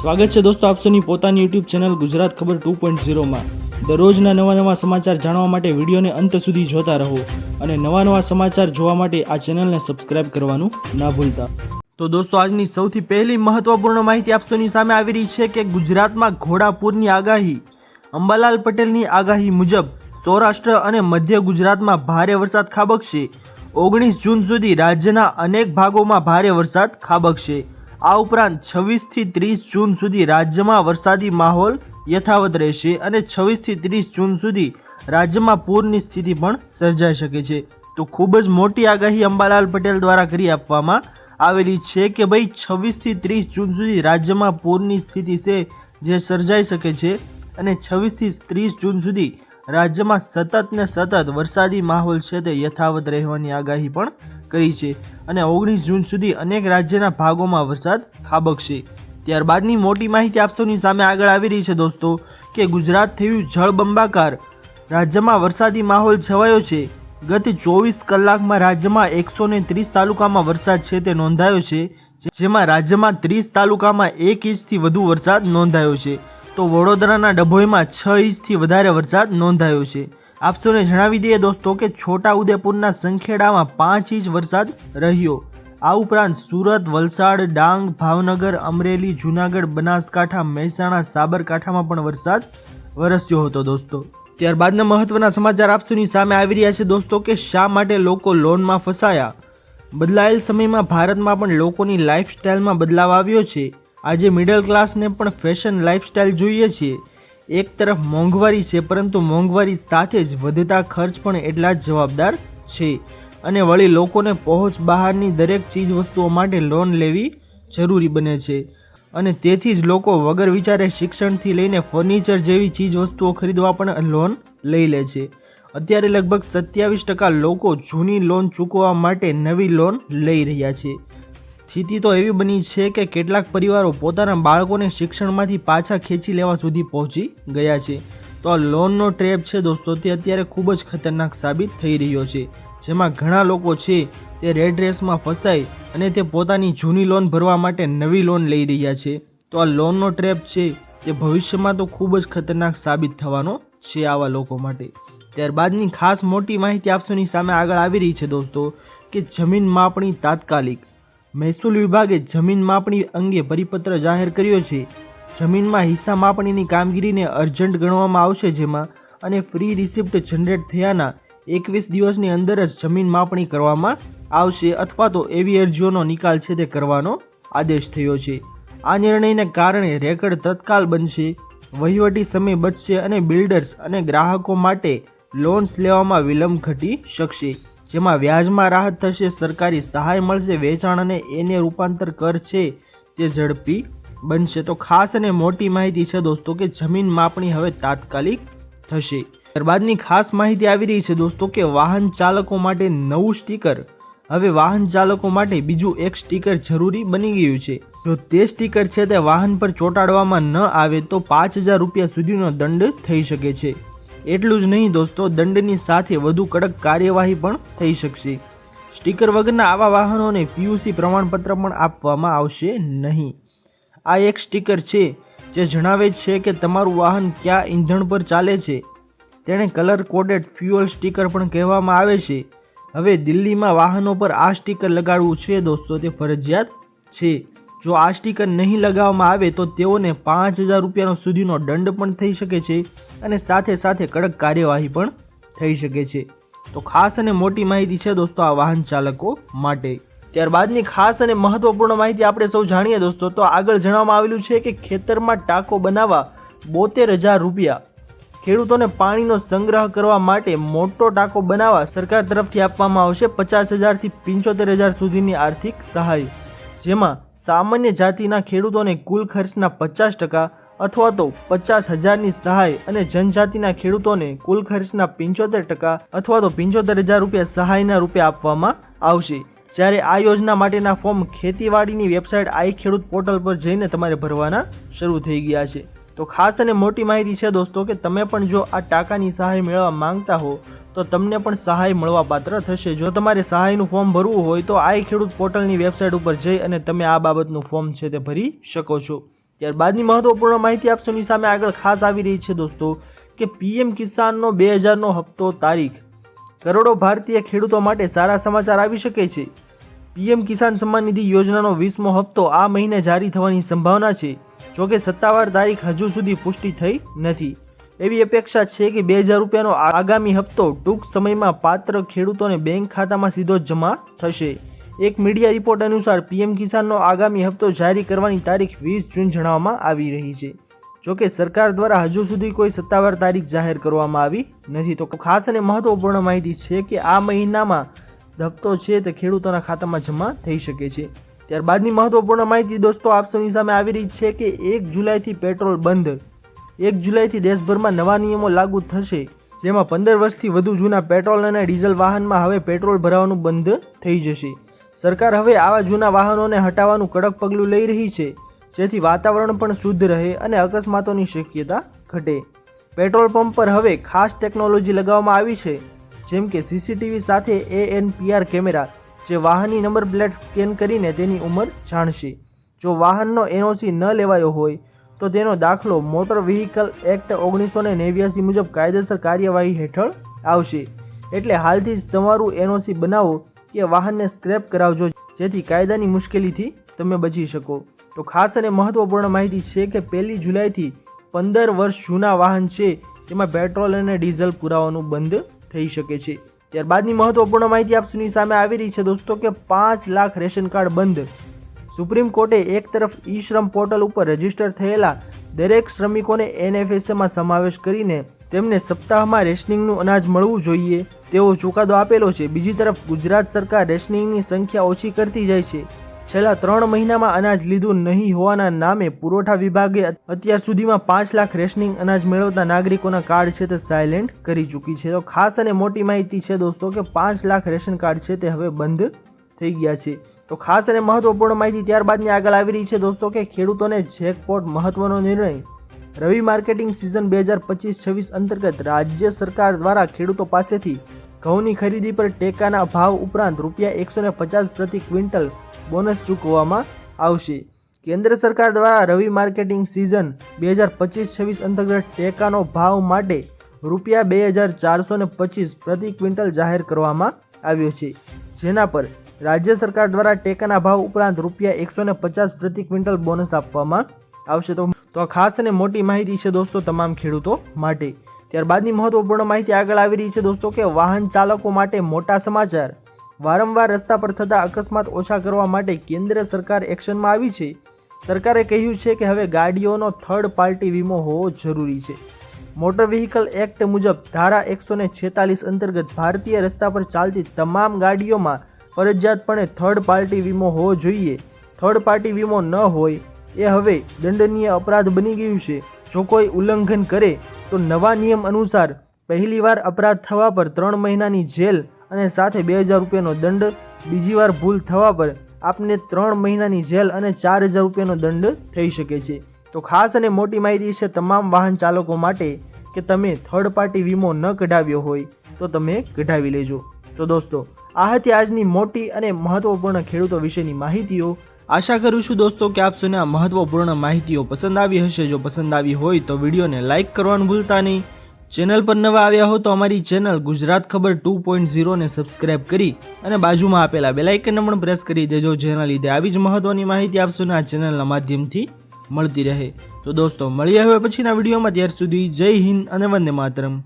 સ્વાગત છે દોસ્તો આપસોની પોતાની યુટ્યુબ ચેનલ ગુજરાત ખબર ટુ પોઈન્ટ ઝીરોમાં દરરોજના નવા નવા સમાચાર જાણવા માટે વિડીયોને અંત સુધી જોતા રહો અને નવા નવા સમાચાર જોવા માટે આ ચેનલને સબસ્ક્રાઇબ કરવાનું ના ભૂલતા. તો દોસ્તો આજની સૌથી પહેલી મહત્વપૂર્ણ માહિતી આપસોની સામે આવી રહી છે કે ગુજરાતમાં ઘોડાપૂરની આગાહી, અંબાલાલ પટેલની આગાહી મુજબ સૌરાષ્ટ્ર અને મધ્ય ગુજરાતમાં ભારે વરસાદ ખાબકશે. ઓગણીસ જૂન સુધી રાજ્યના અનેક ભાગોમાં ભારે વરસાદ ખાબકશે. આ ઉપરાંત છવ્વીસથી ત્રીસ જૂન સુધી રાજ્યમાં વરસાદી માહોલ યથાવત રહેશે અને છવ્વીસથી ત્રીસ જૂન સુધી રાજ્યમાં પૂરની સ્થિતિ પણ સર્જાઈ શકે છે. તો ખૂબ જ મોટી આગાહી અંબાલાલ પટેલ દ્વારા કરી આપવામાં આવેલી છે કે ભાઈ, છવ્વીસથી ત્રીસ જૂન સુધી રાજ્યમાં પૂરની સ્થિતિ છે જે સર્જાઈ શકે છે અને છવ્વીસથી ત્રીસ જૂન સુધી રાજ્યમાં સતત ને સતત વરસાદી માહોલ છે તે યથાવત રહેવાની આગાહી પણ કરી છે અને ઓગણીસ જૂન સુધી અનેક રાજ્યના ભાગોમાં વરસાદ ખાબકશે. ત્યારબાદની મોટી માહિતી આપસોની સામે આગળ આવી રહી છે દોસ્તો, કે ગુજરાત થયું જળબંબાકાર. રાજ્યમાં વરસાદી માહોલ છવાયો છે. ગત ચોવીસ કલાકમાં રાજ્યમાં એકસો ને ત્રીસ તાલુકામાં વરસાદ છે તે નોંધાયો છે, જેમાં રાજ્યમાં ત્રીસ તાલુકામાં એક ઇંચથી વધુ વરસાદ નોંધાયો છે. તો વડોદરાના ડભોઈમાં છ ઇંચથી વધારે વરસાદ નોંધાયો છે. આપસોને જણાવી દઈએ દોસ્તો કે છોટા ઉદેપુરના સંખેડામાં પાંચ ઇંચ વરસાદ રહ્યો. આ ઉપરાંત સુરત, વલસાડ, ડાંગ, ભાવનગર, અમરેલી, જૂનાગઢ, બનાસકાંઠા, મહેસાણા, સાબરકાંઠામાં પણ વરસાદ વરસ્યો હતો દોસ્તો. ત્યારબાદના મહત્વના સમાચાર આપસોની સામે આવી રહ્યા છે દોસ્તો કે શા માટે લોકો લોનમાં ફસાયા? બદલાયેલ સમયમાં ભારતમાં પણ લોકોની લાઇફસ્ટાઇલમાં બદલાવ આવ્યો છે. આજે મિડલ ક્લાસને પણ ફેશન લાઇફસ્ટાઇલ જોઈએ છીએ એક તરફ મોંઘવારી છે, પરંતુ મોંઘવારી સાથે જ વધતા ખર્ચ પણ એટલા જ જવાબદાર છે. અને વળી લોકોને પહોંચ બહારની દરેક ચીજ વસ્તુઓ માટે લોન લેવી જરૂરી બને છે. અને તેથી જ લોકો વગર વિચારે શિક્ષણથી લઈને ફર્નિચર જેવી ચીજ વસ્તુઓ ખરીદવા પણ લોન લઈ લે છે. અત્યારે લગભગ સત્યાવીસ ટકા લોકો જૂની લોન ચૂકવવા માટે નવી લોન લઈ રહ્યા છે. સ્થિતિ તો એવી બની છે કે કેટલાક પરિવારો પોતાના બાળકોને શિક્ષણમાંથી પાછા ખેંચી લેવા સુધી પહોંચી ગયા છે. તો આ લોનનો ટ્રેપ છે દોસ્તો, તે અત્યારે ખૂબ જ ખતરનાક સાબિત થઈ રહ્યો છે. જેમાં ઘણા લોકો છે, તે રેડ રેસમાં ફસાઈ અને તે પોતાની જૂની લોન ભરવા માટે નવી લોન લઈ રહ્યા છે. તો આ લોનનો ટ્રેપ છે, તે ભવિષ્યમાં તો ખૂબ જ ખતરનાક સાબિત થવાનો છે આવા લોકો માટે. ત્યારબાદની ખાસ મોટી માહિતી આપસોની સામે આગળ આવી રહી છે દોસ્તો, કે જમીન માપણી તાત્કાલિક. મહેસૂલ વિભાગે જમીન માપણી અંગે પરિપત્ર જાહેર કર્યો છે. જમીનમાં હિસ્સા માપણીની કામગીરીને અર્જન્ટ ગણવામાં આવશે જેમાં અને ફ્રી રિસિપ્ટ જનરેટ થયાના એકવીસ દિવસની અંદર જ જમીન માપણી કરવામાં આવશે અથવા તો એવી અરજીઓનો નિકાલ છે તે કરવાનો આદેશ થયો છે. આ નિર્ણયને કારણે રેકર્ડ તત્કાલ બનશે. વહીવટી સમય બચશે અને બિલ્ડર્સ અને ગ્રાહકો માટે લોન્સ લેવામાં વિલંબ ઘટી શકશે. જેમાં વ્યાજમાં રાહત થશે, સરકારી સહાય મળશે, વેચાણ અને એને રૂપાંતર કર છે તે ઝડપી બનશે. તો ખાસ અને મોટી માહિતી છે દોસ્તો કે જમીન માપણી હવે તાત્કાલિક થશે. ત્યારબાદની ખાસ માહિતી આવી રહી છે દોસ્તો કે વાહન ચાલકો માટે નવું સ્ટીકર. હવે વાહન ચાલકો માટે બીજું એક સ્ટીકર જરૂરી બની ગયું છે. જો તે સ્ટીકર છે તે વાહન પર ચોંટાડવામાં ન આવે તો પાંચ હજાર રૂપિયા સુધીનો દંડ થઈ શકે છે. એટલું જ નહીં દોસ્તો, દંડની સાથે વધુ કડક કાર્યવાહી પણ થઈ શકશે. સ્ટીકર વગરના આવા વાહનોને પીયુસી પ્રમાણપત્ર પણ આપવામાં આવશે નહીં. આ એક સ્ટીકર છે, જે જણાવે છે કે તમારું વાહન કયા ઈંધણ પર ચાલે છે. તેણે કલર કોડેડ ફ્યુઅલ સ્ટીકર પણ કહેવામાં આવે છે. હવે દિલ્હીમાં વાહનો પર આ સ્ટીકર લગાડવું છે દોસ્તો, તે ફરજિયાત છે. જો આ સ્ટીકર નહીં લગાવવામાં આવે તો તેઓને પાંચ હજાર રૂપિયાનો સુધીનો દંડ પણ થઈ શકે છે અને સાથે સાથે કડક કાર્યવાહી પણ થઈ શકે છે. તો ખાસ અને મોટી માહિતી છે દોસ્તો આ વાહન ચાલકો માટે. ત્યારબાદની ખાસ અને મહત્વપૂર્ણ માહિતી આપણે સૌ જાણીએ દોસ્તો, તો આગળ જણાવવામાં આવેલું છે કે ખેતરમાં ટાંકો બનાવવા બોતેર હજાર રૂપિયા. ખેડૂતોને પાણીનો સંગ્રહ કરવા માટે મોટો ટાંકો બનાવવા સરકાર તરફથી આપવામાં આવશે પચાસ હજારથી પંચોતેર હજાર સુધીની આર્થિક સહાય. જેમાં સામાન્ય જાતિના ખેડૂતોને કુલ ખર્ચના પચાસ ટકા અથવા તો પચાસ હજારની સહાય અને જનજાતિના ખેડૂતોને કુલ ખર્ચના પંચોતેર ટકા અથવા તો પંચોતેર હજાર રૂપિયા સહાયના રૂપે આપવામાં આવશે. જ્યારે આ યોજના માટેના ફોર્મ ખેતીવાડીની વેબસાઇટ આઈ ખેડૂત પોર્ટલ પર જઈને તમારે ભરવાના શરૂ થઈ ગયા છે. તો ખાસ અને મોટી માહિતી છે દોસ્તો કે તમે પણ જો આ ટાંકાની સહાય મેળવવા માંગતા હો, તો તમને પણ સહાય મળવા પાત્ર થશે. જો તમારે સહાયનું ફોર્મ ભરવું હોય, તો આઈ ખેડૂત પોર્ટલની વેબસાઇટ ઉપર જઈ અને તમે આ બાબતનું ફોર્મ છે તે ભરી શકો છો. ત્યારબાદની મહત્વપૂર્ણ માહિતી આપશોની સામે આગળ ખાસ આવી રહી છે દોસ્તો કે પીએમ કિસાનનો બે હજારનો હપ્તો તારીખ. કરોડો ભારતીય ખેડૂતો માટે સારા સમાચાર આવી શકે છે. પીએમ કિસાન સન્માન નિધિ યોજનાનો વીસમો હપ્તો આ મહિને જારી થવાની સંભાવના છે. જોકે સત્તાવાર તારીખ હજુ સુધી પુષ્ટિ થઈ નથી. એવી અપેક્ષા છે કે બે હજાર રૂપિયાનો આગામી હપ્તો ટૂંક સમયમાં પાત્ર ખેડૂતોને બેંક ખાતામાં સીધો જમા થશે. એક મીડિયા રિપોર્ટ અનુસાર પીએમ કિસાનનો આગામી હપ્તો જારી કરવાની તારીખ વીસ જૂન જણાવવામાં આવી રહી છે. જોકે સરકાર દ્વારા હજુ સુધી કોઈ સત્તાવાર તારીખ જાહેર કરવામાં આવી નથી. તો ખાસ અને મહત્વપૂર્ણ માહિતી છે કે આ મહિનામાં હપ્તો છે તે ખેડૂતોના ખાતામાં જમા થઈ શકે છે. ત્યારબાદની મહત્વપૂર્ણ માહિતી દોસ્તો આપ સૌની સામે આવી રહી છે કે એક જુલાઈથી પેટ્રોલ બંધ. એક જુલાઈથી દેશભરમાં નવા નિયમો લાગુ થશે, જેમાં પંદર વર્ષથી વધુ જૂના પેટ્રોલ અને ડીઝલ વાહનમાં હવે પેટ્રોલ ભરાવાનું બંધ થઈ જશે. સરકાર હવે આવા જૂના વાહનોને હટાવવાનું કડક પગલું લઈ રહી છે, જેથી વાતાવરણ પણ શુદ્ધ રહે અને અકસ્માતોની શક્યતા ઘટે. પેટ્રોલ પંપ પર હવે ખાસ ટેકનોલોજી લગાવવામાં આવી છે, જેમ કે સીસીટીવી સાથે એએનપીઆર કેમેરા જે વાહનની નંબર પ્લેટ સ્કેન કરીને તેની ઉંમર જાણશે. જો વાહનનો એનઓસી ન લેવાયો હોય, તો તેનો દાખલો મોટર વ્હીકલ એક્ટ ઓગણીસો ને નેવ્યાસી મુજબ કાયદેસર કાર્યવાહી હેઠળ આવશે. એટલે હાલથી જ તમારું એનઓસી બનાવો કે વાહનને સ્ક્રેપ કરાવજો, જેથી કાયદાની મુશ્કેલીથી તમે બચી શકો. તો ખાસ અને મહત્વપૂર્ણ માહિતી છે કે પહેલી જુલાઈથી પંદર વર્ષ જૂના વાહન છે તેમાં પેટ્રોલ અને ડીઝલ પુરાવાનું બંધ થઈ શકે છે. ત્યારબાદની મહત્વપૂર્ણ માહિતી આપસુની સામે આવી રહી છે દોસ્તો કે પાંચ લાખ રેશન કાર્ડ બંધ. સુપ્રીમ કોર્ટે એક તરફ ઈ શ્રમ પોર્ટલ ઉપર રજિસ્ટર થયેલા દરેક શ્રમિકોને એનએફએસએમાં સમાવેશ કરીને તેમને સપ્તાહમાં રેશનિંગનું અનાજ મળવું જોઈએ તેવો ચુકાદો આપેલો છે. બીજી તરફ ગુજરાત સરકાર રેશનિંગની સંખ્યા ઓછી કરતી જાય છે. છેલ્લા ત્રણ મહિનામાં અનાજ લીધું નહીં હોવાના નામે પુરવઠા વિભાગે અત્યાર સુધીમાં પાંચ લાખ રેશનિંગ અનાજ મેળવતા નાગરિકોના કાર્ડ છે તે સાયલેન્ટ કરી ચૂકી છે. તો ખાસ અને મોટી માહિતી છે દોસ્તો કે પાંચ લાખ રેશન કાર્ડ છે તે હવે બંધ થઈ ગયા છે. તો ખાસ અને મહત્વપૂર્ણ માહિતી ત્યારબાદની આગળ આવી રહી છે દોસ્તો કે ખેડૂતોને જેકપોટ મહત્વનો નિર્ણય રવિ માર્કેટિંગ સિઝન બે હજાર પચીસ છવ્વીસ અંતર્ગત રાજ્ય સરકાર દ્વારા ખેડૂતો પાસેથી ઘઉંની ખરીદી પર ટેકાના ભાવ ઉપરાંત રૂપિયા એકસો ને પચાસ પ્રતિ ક્વિન્ટલ બોનસ ચૂકવવામાં આવશે. કેન્દ્ર સરકાર દ્વારા રવિ માર્કેટિંગ સિઝન બે હજાર પચીસ છવ્વીસ અંતર્ગત ટેકાનો ભાવ માટે રૂપિયા બે હજાર ચારસો ને પચીસ પ્રતિ ક્વિન્ટલ જાહેર કરવામાં આવ્યો છે. જેના પર રાજ્ય સરકાર દ્વારા ટેકાના ભાવ ઉપરાંત રૂપિયા એકસો ને પચાસ પ્રતિ ક્વિન્ટલ બોનસ આપવામાં આવશે. તો તો ખાસ અને મોટી માહિતી છે દોસ્તો તમામ ખેડૂતો માટે. ત્યારબાદની મહત્વપૂર્ણ માહિતી આગળ આવી રહી છે દોસ્તો કે વાહન ચાલકો માટે મોટા સમાચાર. વારંવાર રસ્તા પર થતા અકસ્માત ઓછા કરવા માટે કેન્દ્ર સરકાર એક્શનમાં આવી છે. સરકારે કહ્યું છે કે હવે ગાડીઓનો થર્ડ પાર્ટી વીમો હોવો જરૂરી છે. મોટર વ્હીકલ એક્ટ મુજબ ધારા એકસો ને છેતાલીસ અંતર્ગત ભારતીય રસ્તા પર ચાલતી તમામ ગાડીઓમાં ફરજિયાતપણે થર્ડ પાર્ટી વીમો હોવો જોઈએ. થર્ડ પાર્ટી વીમો ન હોય એ હવે દંડનીય અપરાધ બની ગયું છે. જો કોઈ ઉલ્લંઘન કરે તો નવા નિયમ અનુસાર પહેલીવાર અપરાધ થવા પર ત્રણ મહિનાની જેલ અને સાથે બે હજાર રૂપિયાનો દંડ, બીજી વાર ભૂલ થવા પર આપને ત્રણ મહિનાની જેલ અને ચાર હજાર રૂપિયાનો દંડ થઈ શકે છે. તો ખાસ અને મોટી માહિતી છે તમામ વાહન ચાલકો માટે કે તમે થર્ડ પાર્ટી વીમો ન કઢાવ્યો હોય તો તમે કઢાવી લેજો. તો દોસ્તો, આ હતી આજની મોટી અને મહત્વપૂર્ણ ખેડૂતો વિશેની માહિતીઓ. આશા કરું છું દોસ્તો કે આપ સૌને આ મહત્વપૂર્ણ માહિતીઓ પસંદ આવી હશે. જો પસંદ આવી હોય તો વિડીયોને લાઇક કરવાનું ભૂલતા નહીં. ચેનલ પર નવા આવ્યા હો તો અમારી ચેનલ ગુજરાત ખબર ટુ પોઈન્ટ ઝીરોને સબસ્ક્રાઇબ કરી અને બાજુમાં આપેલા બેલાઇકનને પણ પ્રેસ કરી દેજો, જેના લીધે આવી જ મહત્વની માહિતી આપશોને આ ચેનલના માધ્યમથી મળતી રહે. તો દોસ્તો, મળીએ હવે પછીના વિડીયોમાં. ત્યાર સુધી જય હિન્દ અને વંદે માતરમ.